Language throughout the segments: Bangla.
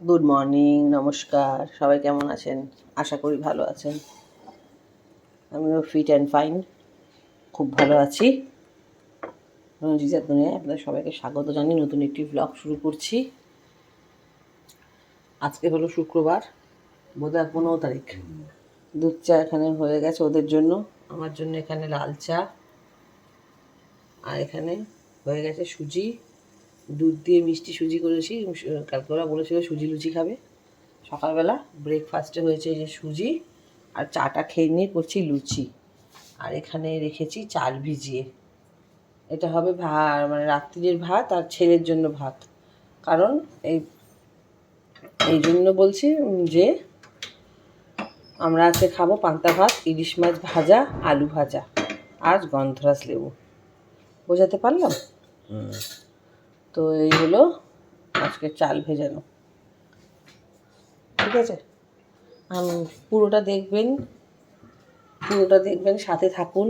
গুড মর্নিং নমস্কার। সবাই কেমন আছেন? আশা করি ভালো আছেন। আমিও ফিট অ্যান্ড ফাইন খুব ভালো আছি। রঞ্জিতার দুনিয়ায় আপনাদের সবাইকে স্বাগত জানিয়ে নতুন একটি ব্লগ শুরু করছি। আজকে হলো শুক্রবার বোধহয় পনেরো তারিখ। দুধ চা এখানে হয়ে গেছে ওদের জন্য। আমার জন্য এখানে লাল চা। আর এখানে হয়ে গেছে সুজি। দুধ দিয়ে মিষ্টি সুজি করেছি কালকে ওরা বলেছিল সুজি লুচি খাবে। সকালবেলা ব্রেকফাস্টে হয়েছে যে সুজি আর চাটা খেয়ে নিয়ে করছি লুচি। আর এখানে রেখেছি চাল ভিজিয়ে। এটা হবে ভাত মানে রাত্রির ভাত আর ছেলের জন্য ভাত। কারণ এই এই জন্য বলছি যে আমরা আজকে খাব পান্তা ভাত, ইলিশ মাছ ভাজা, আলু ভাজা, আর গন্ধরাজ লেবু। বোঝাতে পারলাম? তো এই হলো আজকে চাল ভেজানো। ঠিক আছে? পুরোটা দেখবেন পুরোটা দেখবেন, সাথে থাকুন।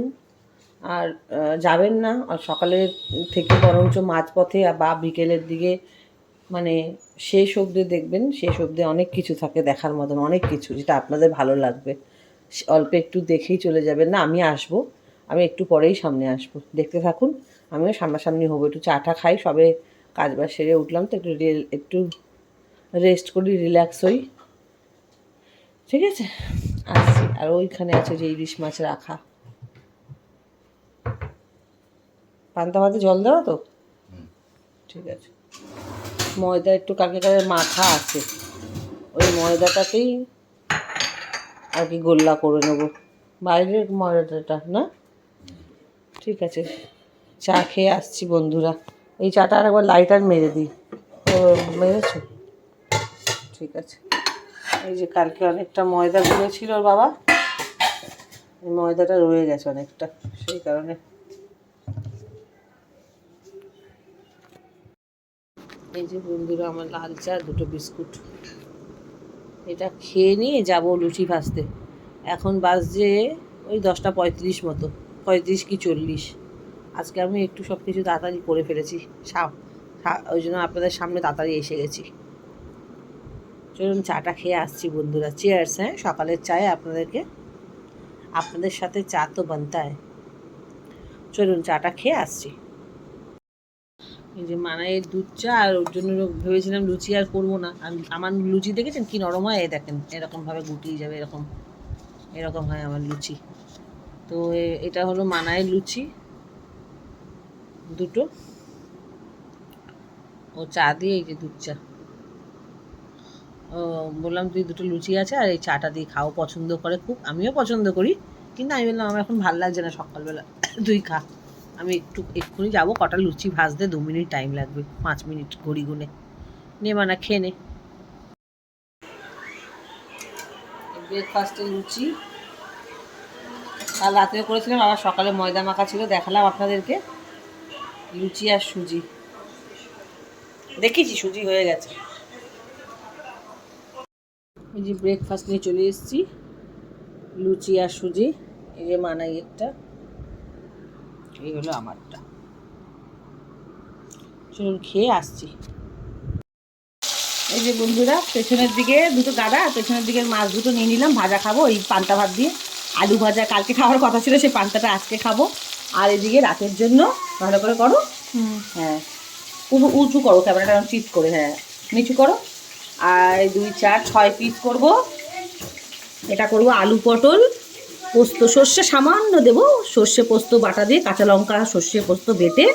আর যাবেন না, আর সকালের থেকে বরঞ্চ মাঝপথে বা বিকেলের দিকে মানে শেষ অবধি দেখবেন, শেষ অবধি অনেক কিছু থাকে দেখার মতন, অনেক কিছু যেটা আপনাদের ভালো লাগবে। অল্প একটু দেখেই চলে যাবেন। না, আমি আসব, আমি একটু পরেই সামনে আসব। দেখতে থাকুন, আমিও সামনাসামনি হব, একটু চাটা খাই, সবে কাজ বাজ সেরে উঠলাম তো একটু রে- একটু রেস্ট করি রিল্যাক্স হই। ঠিক আছে? আসছি। আর ওইখানে আছে যে ইলিশ মাছ রাখা। পান্তা ভাতে জল দেওয়া তো? ঠিক আছে। ময়দা একটু কাকে কাকে মাখা আছে। ওই ময়দাটাকেই আর কি গোল্লা করে নেব। বাইরের ময়দাটা না? ঠিক আছে। চা খেয়ে আসছি বন্ধুরা। এই চাটা আর একবার লাইটার মেরে দিই। ও, মেরেছো? ঠিক আছে। এই যে কালকে অনেকটা ময়দা গুলেছিল ওর বাবা। এই ময়দাটা রয়ে গেছে অনেকটা, সেই কারণে। এই যে বন্ধুরা, আমার লাল চা, দুটো বিস্কুট। এটা খেয়ে নিয়ে যাব লুচি ভাজতে। এখন বাজছে ওই দশটা পঁয়ত্রিশ মতো, পঁয়ত্রিশ কি চল্লিশ। আজকে আমি একটু সব কিছু তাড়াতাড়ি করে ফেলেছি। সা- সা- ওই জন্য আপনাদের সামনে তাড়াতাড়ি এসে গেছি। চলুন চাটা খেয়ে আসছি বন্ধুরা। চেয়ার্স হ্যাঁ? সকালের চায়ে আপনাদেরকে, আপনাদের সাথে চা তো বানতায়। চলুন চাটা খেয়ে আসছি। এই যে মানাইয়ের দুধ চা, আর ওর জন্য ভেবেছিলাম লুচি আর করব না। আমি- আমার লুচি দেখেছেন? কি নরম হয় দেখেন। এরকমভাবে গুটিয়ে যাবে এরকম। এরকম হয় আমার লুচি। তো এটা হলো মানায়ের লুচি। দুটো। ও চা দিয়ে এই যে দুধ চা। ও বললাম, তুই দুটো লুচি আছে আর এই চাটা দিয়ে খাও, পছন্দ করে খুব। আমিও পছন্দ করি, কিন্তু আমি বললাম, আমার এখন ভালো লাগছে না সকালবেলা, তুই খা। আমি একটু, এক্ষুনি যাব, কটা লুচি ভাজতে দু মিনিট টাইম লাগবে, পাঁচ মিনিট ঘড়ি গুনে নে মানা, খেয়ে নে। ব্রেকফাস্টে লুচি। কাল রাতে করেছিলাম, আবার সকালে ময়দা মাখা ছিল, দেখালাম আপনাদেরকে। লুচি আর সুজি। দেখেছি সুজি হয়ে গেছে। এই যে ব্রেকফাস্ট নিয়ে চলে এসেছি। লুচি আর সুজি, এই যে মানাই একটা, এই হলো আমারটা। চলুন খেয়ে আসছি। এই যে বন্ধুরা, পেছনের দিকে দুটো গাদা পেছনের দিকে মাছ দুটো নিয়ে নিলাম, ভাজা খাব, এই পান্তা ভাত দিয়ে। আলু ভাজা কালকে খাওয়ার কথা ছিল, সেই পান্তাটা আজকে খাব। আর এদিকে রাতের জন্য ভালো করে করো। হ্যাঁ। উঁচু উঁচু করো ক্যামেরাটা চিট করে হ্যাঁ। নিচু করো। আর দুই চার ছয় পিস করব। এটা করব আলু পটল পোস্ত সর্ষে। সামান্য দেবো সর্ষে পোস্ত বাটা দিয়ে কাঁচা লঙ্কা সর্ষে পোস্ত বেটে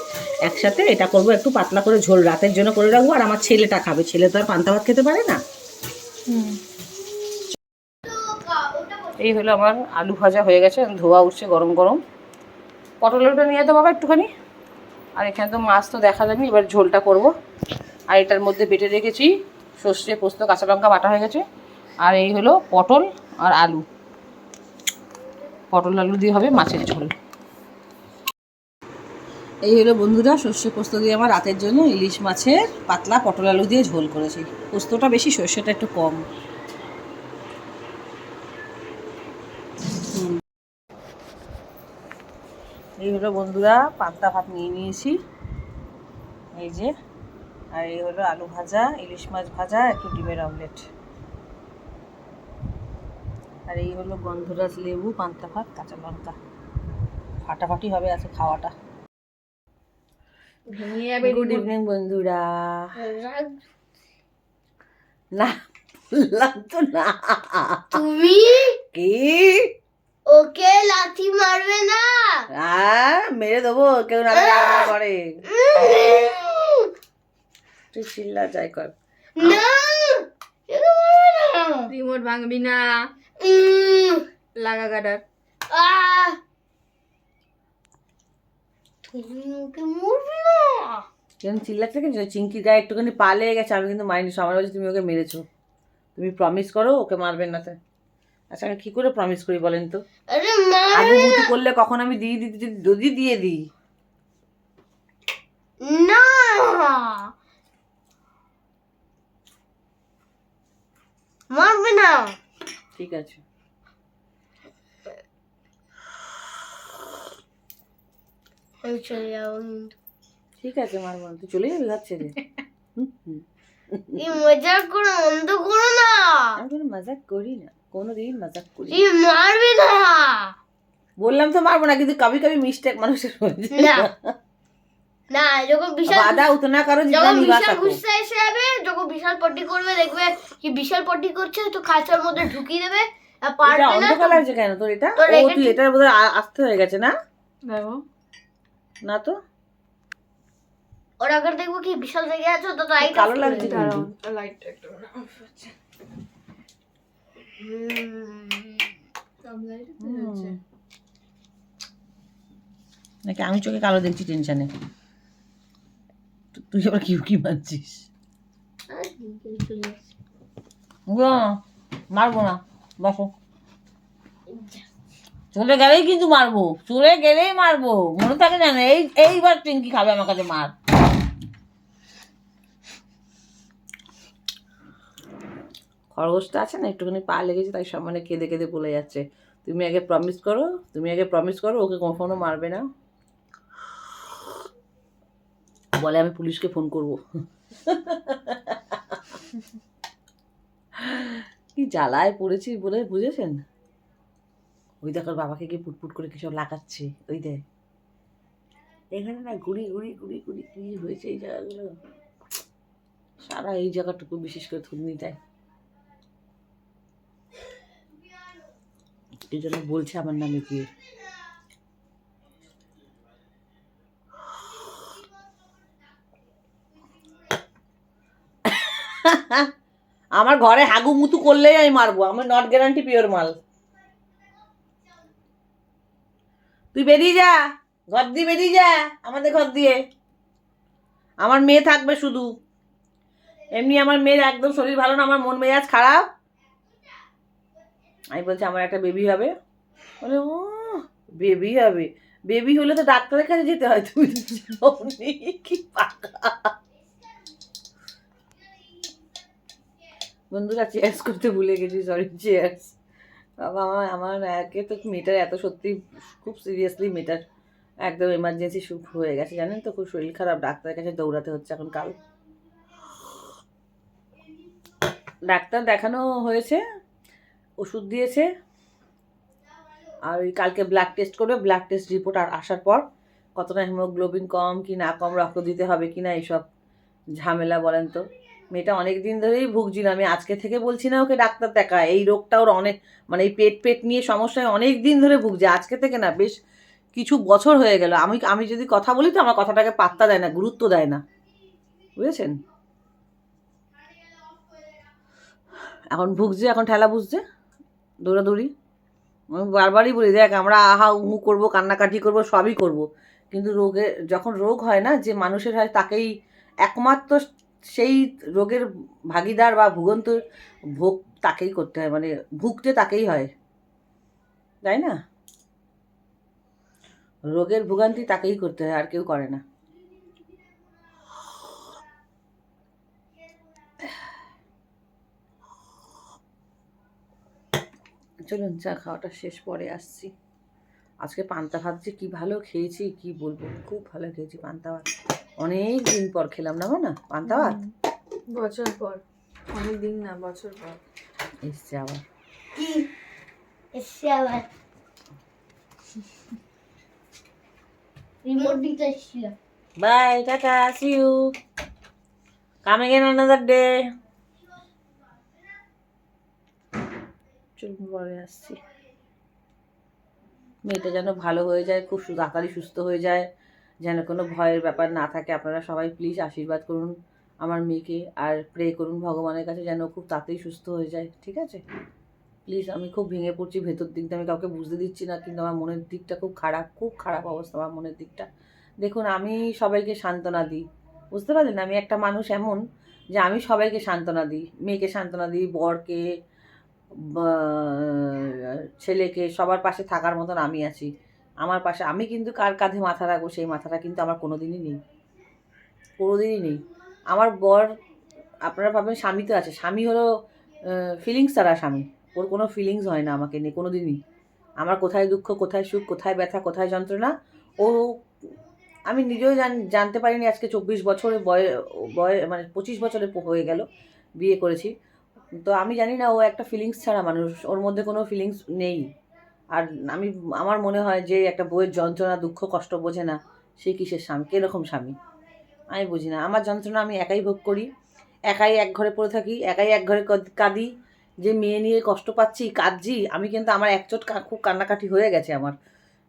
একসাথে এটা করব একটু পাতলা করে ঝোল। রাতের জন্য করে রাখব। আর আমার ছেলেটা খাবে। ছেলে তো আর পান্তা ভাত খেতে পারে না। এই হলো আমার আলু ভাজা হয়ে গেছে। ধোয়া উঠছে গরম গরম। পটল আলুটা নিয়ে যেতে বাবা একটুখানি। আর এখানে তো মাছ তো দেখালামই এবার ঝোলটা করব। আর এটার মধ্যে বেটে রেখেছি সর্ষে, পোস্ত, কাঁচা লঙ্কা বাটা হয়ে গেছে। আর এই হলো পটল আর আলু। পটল আলু দিয়ে হবে মাছের ঝোল। এই হলো বন্ধুরা, সর্ষে, পোস্ত দিয়ে আমার রাতের জন্য ইলিশ মাছের পাতলা পটল আলু দিয়ে ঝোল করেছি। পোস্তটা বেশি, সর্ষেটা একটু কম। এই হলো বন্ধুরা পান্তা ভাত নিয়ে নিয়েছি। এই যে আর এই হলো আলু ভাজা ইলিশ মাছ ভাজা একটু ডিমের অমলেট আর এই হলো গন্ধরাজ লেবু পান্তা ভাত কাঁচা লঙ্কা। ফাটাফাটি হবে আছে খাওয়াটা। গুড ইভিনিং বন্ধুরা। না বললাম তো না। তুমি? কি? ওকে লাথি মারবে না। আর মেরে দেবো কেউ না করে তুই চিল্লা যাই কর। না রিমোট ভাঙবি না। লাগা গাডার। আহ। কেন চিল্লাচ্ছে কেন? চিঙ্কির গায়ে একটুখানি পা লেগে গেছে আমি কিন্তু মাইনি সবার বলছি তুমি ওকে মেরেছো। তুমি প্রমিস করো ওকে মারবেন না তো। আচ্ছা আমি কী করে প্রমিস করি বলেন তো? মুতু করলে কখন আমি দিয়ে দিতে যদি দিয়ে দিই? না। মারবে না। ঠিক আছে। আমি চলে যাব কিন্তু। ঠিক আছে মারবো না তুই চলে যাবি ঘর ছেড়ে? মজা করে অন্ধ করো না। আমি কোনো মজাক করি না। কোনোদিন মজাক করি মারবি না। বললাম তো মারবো না কিন্তু কবি কবি মিস্টেক মানুষের হয়েছে না। না যখন বিশাল বাধা উতনা করো যখন বিশাল গুসা এসে যাবে যখন বিশাল পটি করবে দেখবে কি বিশাল পটি করছে তো খাঁচার মধ্যে ঢুকি দেবে আর পারবে না অন্ধকার লাগছে কেন তোর এটা? ও তুই এটার বোধহয় আস্তে হয়ে গেছে না? দেখো। না তো? ওরা আগে দেখব কি বিশাল জায়গা আছে তো লাইট কালো লাগছে লাইট একটু নাকি আমি চোখে কালো দেখছি টেনশনে? তুই আবার কি কি মানছিস মারবো না, বসো। চলে গেলেই কিন্তু মারবো, চলে গেলেই মারবো, মনে থাকে জানো এই এইবার টিঙ্কি খাবে আমার কাছে, মার। খরগোশটা আছে না, একটুখানি পা লেগেছে, তাই সব মানে কেঁদে কেঁদে বলে যাচ্ছে। তুমি আগে প্রমিস করো, তুমি আগে প্রমিস করো, ওকে কখনো মারবে না। বলে আমি পুলিশকে ফোন করব। কি জ্বালায় পড়েছি বলে বুঝেছেন? ওই দেখো বাবাকে গিয়ে পুটপুট করে কিসব লাগাচ্ছে, ওই দেখ। এখানে না ঘুরি ঘুরি ঘুরি ঘুরি কি হয়েছে এই জায়গাগুলো। সারা এই জায়গাটুকু বিশেষ করে থুতনিটায় এই বলছে আমার নামে কি? আমার ঘরে হাগু মুতু করলেই আমি মারবো। আমার নট গ্যারান্টি পিওর মাল। তুই বেরিয়ে যা। ঘর দিয়ে বেরিয়ে যা আমাদের ঘর দিয়ে। আমার মেয়ে থাকবে শুধু। এমনি আমার মেয়ের একদম শরীর ভালো না, আমার মন মেজাজ খারাপ। আমি বলছি, আমার একটা বেবি হবে। বলে, ও বেবি হবে। বেবি হলে তো ডাক্তারের কাছে যেতে হয়। তুমি কি বন্ধুরা চেয়ার্স করতে ভুলে গেছি সরি চেয়ার্স বাবা, আমার আমার একে তো মেয়েটার এত সত্যি খুব সিরিয়াসলি মেয়েটার একদম এমার্জেন্সি সুখ হয়ে গেছে, জানেন তো? খুব শরীর খারাপ, ডাক্তারের কাছে দৌড়াতে হচ্ছে এখন কাল। ডাক্তার দেখানো হয়েছে। ওষুধ দিয়েছে। আর ওই কালকে ব্লাড টেস্ট করবে। ব্লাড টেস্ট রিপোর্ট আর আসার পর কতটা হিমোগ্লোবিন কম কি না কম রক্ত দিতে হবে কি না এইসব ঝামেলা বলেন তো। মেয়েটা অনেক দিন ধরেই ভুগছিল। আমি আজকে থেকে বলছি না ওকে ডাক্তার দেখা এই রোগটা ওর অনেক মানে এই পেট পেট নিয়ে সমস্যায় অনেক দিন ধরে ভুগছে। আজকে থেকে না বেশ কিছু বছর হয়ে গেল। আমি আমি যদি কথা বলি তো আমার কথাটাকে পাত্তা দেয় না, গুরুত্ব দেয় না। বুঝেছেন? এখন ভুগছে, এখন ঠেলা বুঝছে দৌড়াদৌড়ি। আমি বারবারই বলি, দেখ, আমরা আহা, উহু করব, কান্নাকাটি করব, সবই করব। কিন্তু রোগে, যখন রোগ হয় না, যে মানুষের হয়, তাকেই একমাত্র সেই রোগের ভাগিদার বা ভুগন্ত ভোগ তাকেই করতে হয় মানে ভুগতে তাকেই হয়। তাই না? রোগের ভোগান্তি তাকেই করতে হয়, আর কেউ করে না। চলুন চা খাওয়াটা শেষ পরে আসছি। আজকে পান্তা ভাত যে কী ভালো খেয়েছি কি বলব? খুব ভালো খেয়েছি পান্তা ভাত। অনেক দিন পর খেলাম না না? পান্তা ভাত? বছর পর। অনেক দিন না বছর পর। এসছে আবার। কি? এসছে আবার। রিমোট দিতে এসেছিল bye tata see you come another day চলুন পরে আসছি। মেয়েটা যেন ভালো হয়ে যায়, খুব তাড়াতাড়ি সুস্থ হয়ে যায়, যেন কোনো ভয়ের ব্যাপার না থাকে। আপনারা সবাই প্লিজ আশীর্বাদ করুন আমার মেয়েকে আর প্রে করুন ভগবানের কাছে যেন খুব তাড়াতাড়ি সুস্থ হয়ে যায়, ঠিক আছে? প্লিজ আমি খুব ভেঙে পড়ছি, ভেতর দিকটা আমি কাউকে বুঝতে দিচ্ছি না, কিন্তু আমার মনের দিকটা খুব খারাপ খুব খারাপ অবস্থা আমার মনের দিকটা। দেখুন, আমি সবাইকে সান্ত্বনা দিই, বুঝতে পারলেন? আমি একটা মানুষ এমন যে আমি সবাইকে সান্ত্বনা দিই, মেয়েকে সান্ত্বনা দিই, বরকে ছেলেকে সবার পাশে থাকার মতন আমি আছি। আমার পাশে, আমি কিন্তু কার কাঁধে মাথা রাখব, সেই মাথাটা কিন্তু আমার কোনো দিনই নেই। কোনোদিনই নেই। আমার বর, আপনারা ভাবেন স্বামী তো আছে। স্বামী হলো ফিলিংস তারা স্বামী। ওর কোনো ফিলিংস হয় না আমাকে নিয়ে কোনো দিনই আমার কোথায় দুঃখ, কোথায় সুখ, কোথায় ব্যথা, কোথায় যন্ত্রণা, ও, আমি নিজেও জান, জানতে পারিনি আজকে চব্বিশ বছরে বয় বয় মানে পঁচিশ বছরে হয়ে গেল, বিয়ে করেছি। তো আমি জানি না, ও একটা ফিলিংস ছাড়া মানুষ, ওর মধ্যে কোনো ফিলিংস নেই। আর আমি, আমার মনে হয় যে একটা বইয়ের যন্ত্রণা, দুঃখ, কষ্ট বোঝে না, সে কিসের স্বামী, কীরকম স্বামী? আমি বুঝি না। আমার যন্ত্রণা আমি একাই ভোগ করি, একাই এক ঘরে পড়ে থাকি, একাই এক ঘরে কদ- যে মেয়ে নিয়ে কষ্ট পাচ্ছি, কাঁদছি, আমি কিন্তু আমার একচোট খুব কান্নাকাটি হয়ে গেছে আমার।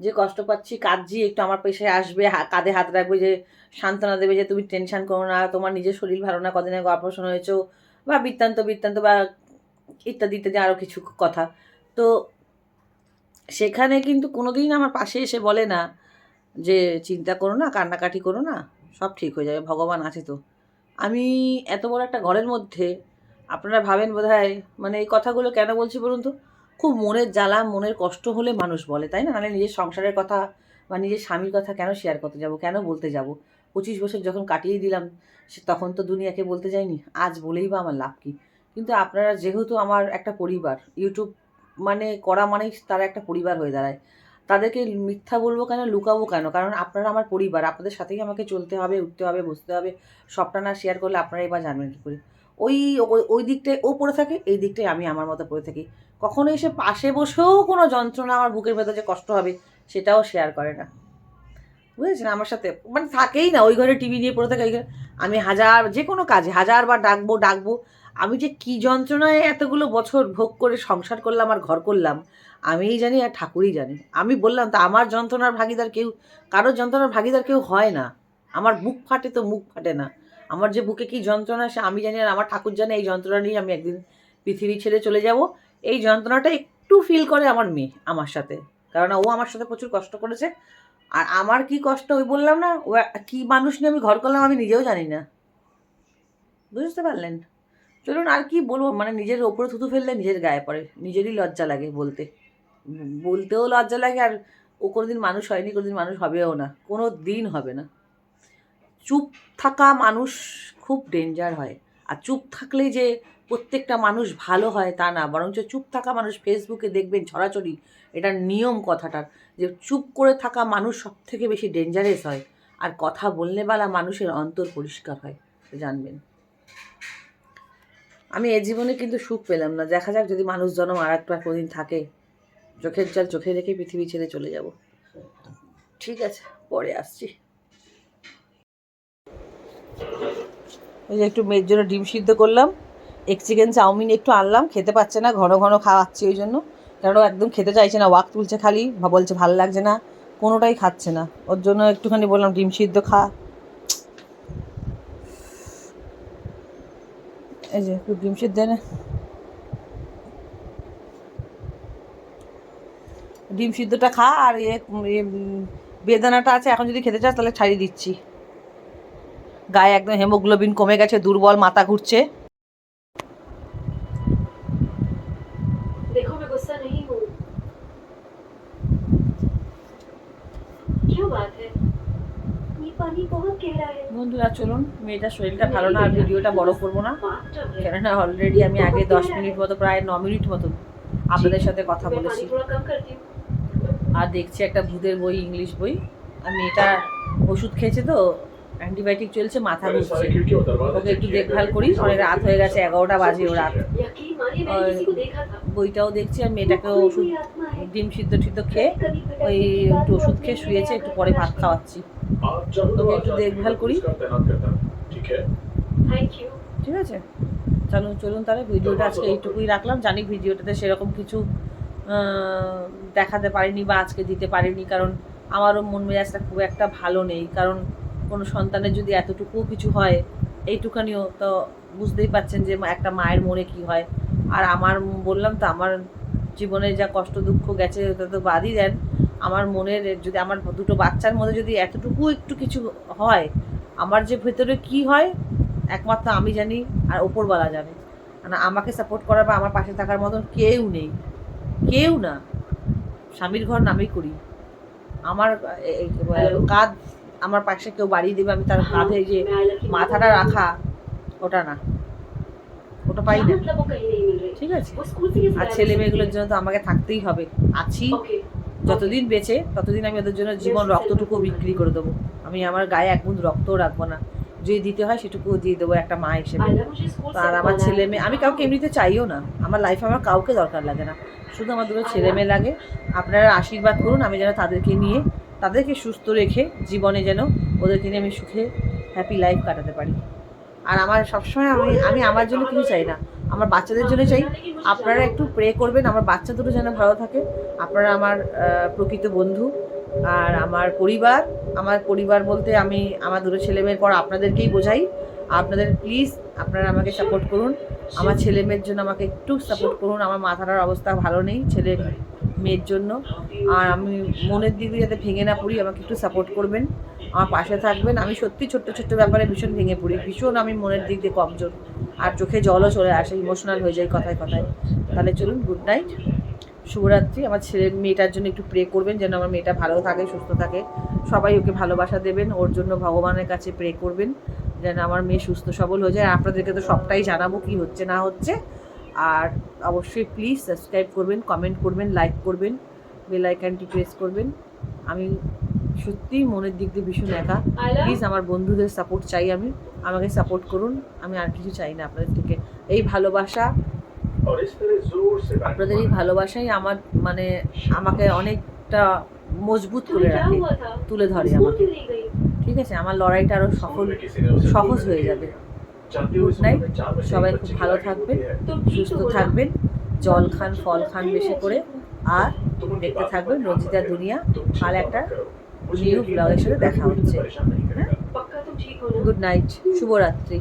যে কষ্ট পাচ্ছি, কাঁদছি, একটু আমার পেশায় আসবে কাঁধে হাত রাখবে, যে সান্ত্বনা দেবে যে তুমি টেনশন করো না, তোমার নিজের শরীর ভালো না, কদিন আগে অপারেশন হয়েছো বা বৃত্তান্ত বৃত্তান্ত বা ইত্যাদি ইত্যাদি আরও কিছু কথা। তো সেখানে কিন্তু কোনো কোনোদিন আমার পাশে এসে বলে না যে, চিন্তা করো না, কান্নাকাটি করো না, সব ঠিক হয়ে যাবে, ভগবান আছে তো। আমি এত বড় একটা ঘরের মধ্যে, আপনারা ভাবেন বোধহয় মানে এই কথাগুলো কেন বলছি বলুন তো? খুব মনের জ্বালা, মনের কষ্ট হলে মানুষ বলে, তাই না? নাহলে নিজের সংসারের কথা বা নিজের স্বামীর কথা কেন শেয়ার করতে যাব, কেন বলতে যাব? পঁচিশ বছর যখন কাটিয়ে দিলাম, সে তখন তো দুনিয়াকে বলতে যাইনি আজ বলেই বা আমার লাভ কী? কিন্তু আপনারা যেহেতু আমার একটা পরিবার ইউটিউব মানে করা মানেই তারা একটা পরিবার হয়ে দাঁড়ায়। তাদেরকে মিথ্যা বলব কেন, লুকাবো কেন? কারণ আপনারা আমার পরিবার, আপনাদের সাথেই আমাকে চলতে হবে, উঠতে হবে, বসতে হবে, সবটা না শেয়ার করলে আপনারা এবার জানবেন কী করে? ওই, ওই- দিকটায় ও পড়ে থাকে, এই দিকটায় আমি আমার মতো পড়ে থাকি। কখনো এসে পাশে বসেও কোনো যন্ত্রণা আমার বুকের ভেতর যে কষ্ট হবে, সেটাও শেয়ার করে না। বুঝেছেন? আমার সাথে মানে থাকেই না, ওই ঘরে টিভি নিয়ে পড়ে থাকে ওই ঘরে আমি হাজার যে কোনো কাজে হাজারবার ডাকবো ডাকবো। আমি যে কী যন্ত্রণায় এতগুলো বছর ভোগ করে সংসার করলাম আর ঘর করলাম, আমিই জানি আর ঠাকুরই জানি। আমি বললাম, তো আমার যন্ত্রণার ভাগিদার কেউ, কারোর যন্ত্রণার ভাগিদার কেউ হয় না। আমার বুক ফাটে তো মুখ ফাটে না। আমার যে বুকে কী যন্ত্রণা, সে আমি জানি আর আমার ঠাকুর জানে, এই যন্ত্রণা নিয়ে আমি একদিন পৃথিবী ছেড়ে চলে যাব। এই যন্ত্রণাটা একটু ফিল করে আমার মেয়ে, আমার সাথে। কারণ ও আমার সাথে প্রচুর কষ্ট করেছে। আর আমার কি কষ্ট, ওই বললাম না ও কী মানুষ নিয়ে আমি ঘর করলাম আমি নিজেও জানি না। বুঝতে পারলেন? চলুন আর কি বলব মানে নিজের ওপরে থুতু ফেললে নিজের গায়ে পড়ে, নিজেরই লজ্জা লাগে বলতে। বলতেও লজ্জা লাগে আর ও কোনোদিন মানুষ হয়নি, কোনোদিন মানুষ হবেও না কোনো দিন হবে না। চুপ থাকা মানুষ খুব ডেঞ্জার হয়। আর চুপ থাকলেই যে প্রত্যেকটা মানুষ ভালো হয় তা না, বরঞ্চ চুপ থাকা মানুষ ফেসবুকে দেখবেন ছড়াছড়ি, এটার নিয়ম কথাটার, যে চুপ করে থাকা মানুষ সব থেকে বেশি ডেঞ্জারাস হয় আর কথা বললে বেলা মানুষের অন্তর পরিষ্কার হয় জানবেন। আমি এ জীবনে কিন্তু সুখ পেলাম না, দেখা যাক যদি মানুষ জন্ম আর একটা কোনোদিন থাকে, চোখের জল চোখে রেখে পৃথিবী ছেড়ে চলে যাব। ঠিক আছে, পরে আসছি। ওই যে একটু মেয়ের জন্য ডিম সিদ্ধ করলাম এক চিকেন চাউমিন একটু আনলাম, খেতে পাচ্ছে না, ঘন ঘন খাওয়াচ্ছি ওই জন্য। ও একদম খেতে চাইছে না, ওয়াক তুলছে খালি, বা বলছে ভালো লাগছে না, কোনোটাই খাচ্ছে না। ওর জন্য একটুখানি বললাম, ডিম সিদ্ধ খা। এই যে একটু ডিম সিদ্ধ এনে। ডিম সিদ্ধটা খা, আর ইয়ে বেদানাটা আছে, এখন যদি খেতে চাস তাহলে ছাড়িয়ে দিচ্ছি। গায়ে একদম হেমোগ্লোবিন কমে গেছে দুর্বল মাথা ঘুরছে। বন্ধুরা চলুন মেয়েটার শরীরটা ভালো না আর ভিডিওটা বড় করব না। কেননা অলরেডি আমি আগে দশ মিনিট মতো প্রায় ন মিনিট মতো আপনাদের সাথে কথা বলেছি। আর দেখছি একটা ভূতের বই ইংলিশ বই। আর মেয়েটা ওষুধ খেয়েছে তো অ্যান্টিবায়োটিক চলছে মাথা ঘুরছে। ওকে একটু দেখভাল করি অনেক রাত হয়ে গেছে এগারোটা বাজে ও রাত। বইটাও দেখছি আর মেয়েটাকেও ওষুধ ডিম সিদ্ধ সিদ্ধ খেয়ে ওই একটু ওষুধ খেয়ে শুয়েছে একটু পরে ভাত খাওয়াচ্ছি। ওকে একটু দেখভাল করি। ঠিক আছে? চলো চলুন তাহলে ভিডিওটা আজকে এইটুকুই রাখলাম। জানি ভিডিওটাতে সেরকম কিছু দেখাতে পারিনি বা আজকে দিতে পারিনি কারণ আমারও মন মেজাজটা খুব একটা ভালো নেই। কারণ কোনো সন্তানের যদি এতটুকুও কিছু হয় এইটুখানিও তো বুঝতেই পাচ্ছেন যে একটা মায়ের মনে কি হয়। আর আমার বললাম তো আমার জীবনে যা কষ্ট দুঃখ গেছে ওটা তো বাদই দেন। আমার মনের যদি আমার দুটো বাচ্চার মধ্যে যদি এতটুকু একটু কিছু হয় আমার যে ভেতরে কি হয় একমাত্র আমি জানি আর ওপরওয়ালা জানে। মানে আমাকে সাপোর্ট করার বা আমার পাশে থাকার মতন কেউ নেই। কেউ না। স্বামীর ঘর নামেই করি। আমার কাঁধ আমার পাশে কেউ বাড়িয়ে দেবে আমি তার কাঁধে যে মাথাটা রাখা ওটা না। ওটা পাই না। ঠিক আছে। আর ছেলে মেয়েগুলোর জন্য তো আমাকে থাকতেই হবে। আছি। যতদিন বেঁচে ততদিন আমি ওদের জন্য জীবন রক্তটুকু বিক্রি করে দেবো। আমি আমার গায়ে এক বুঁদ রক্তও রাখব না। যদি দিতে হয় সেটুকুও দিয়ে দেবো একটা মা হিসেবে। আর আমার ছেলে মেয়ে আমি কাউকে এমনিতে চাইও না। আমার লাইফে আমার কাউকে দরকার লাগে না। শুধু আমার দুটো ছেলে মেয়ে লাগে। আপনারা আশীর্বাদ করুন আমি যেন তাদেরকে নিয়ে তাদেরকে সুস্থ রেখে জীবনে যেন ওদেরকে নিয়ে আমি সুখে হ্যাপি লাইফ কাটাতে পারি। আর আমার সবসময় আমি আমি আমার জন্য কিছু চাই না, আমার বাচ্চাদের জন্য চাই। আপনারা একটু প্রে করবেন, আমার বাচ্চা দুটো যেন ভালো থাকে। আপনারা আমার প্রকৃত বন্ধু আর আমার পরিবার। আমার পরিবার বলতে আমি, আমার দুটো ছেলে মেয়ের পর আপনাদেরকেই বোঝাই। আপনাদের প্লিজ আপনারা আমাকে সাপোর্ট করুন। আমার ছেলে মেয়ের জন্য আমাকে একটু সাপোর্ট করুন। আমার মাথাটার অবস্থা ভালো নেই ছেলে মেয়ের জন্য। আর আমি মনের দিক দিয়ে যাতে ভেঙে না পড়ি, আমাকে একটু সাপোর্ট করবেন। আমার পাশে থাকবেন। আমি সত্যি ছোট্ট ছোট্ট ব্যাপারে ভীষণ ভেঙে পড়ি। ভীষণ আমি মনের দিক দিয়ে কমজোর। আর চোখে জলও চলে আসে ইমোশনাল হয়ে যায় কথায় কথায়। তাহলে চলুন গুড নাইট শুভরাত্রি। আমার ছেলের মেয়েটার জন্য একটু প্রে করবেন যেন আমার মেয়েটা ভালো থাকে, সুস্থ থাকে। সবাই ওকে ভালোবাসা দেবেন। ওর জন্য ভগবানের কাছে প্রে করবেন। যেন আমার মেয়ে সুস্থ সবল হয়ে যায়। আপনাদেরকে তো সবটাই জানাব কি হচ্ছে না হচ্ছে। আর অবশ্যই প্লিজ সাবস্ক্রাইব করবেন কমেন্ট করবেন লাইক করবেন বেল আইকনটি প্রেস করবেন। আমি সত্যি মনের দিক দিয়ে ভীষণ একা। প্লিজ আমার বন্ধুদের সাপোর্ট চাই আমি। আমাকে সাপোর্ট করুন। আমি আর কিছু চাই না আপনাদের থেকে এই ভালোবাসা আপনাদের এই ভালোবাসাই আমার মানে আমাকে অনেকটা মজবুত করে রাখে। তুলে ধরে আমাকে। ঠিক আছে? আমার লড়াইটা আরও সফল, সহজ হয়ে যাবে। গুড নাইট সবাই খুব ভালো থাকবেন, সুস্থ থাকবেন। জল খান, ফল খান বেশি করে। আর দেখতে থাকবেন রঞ্জিতা দুনিয়া। কাল একটা নিউ ব্লগের সাথে দেখা হচ্ছে। হ্যাঁ? গুড নাইট শুভরাত্রি।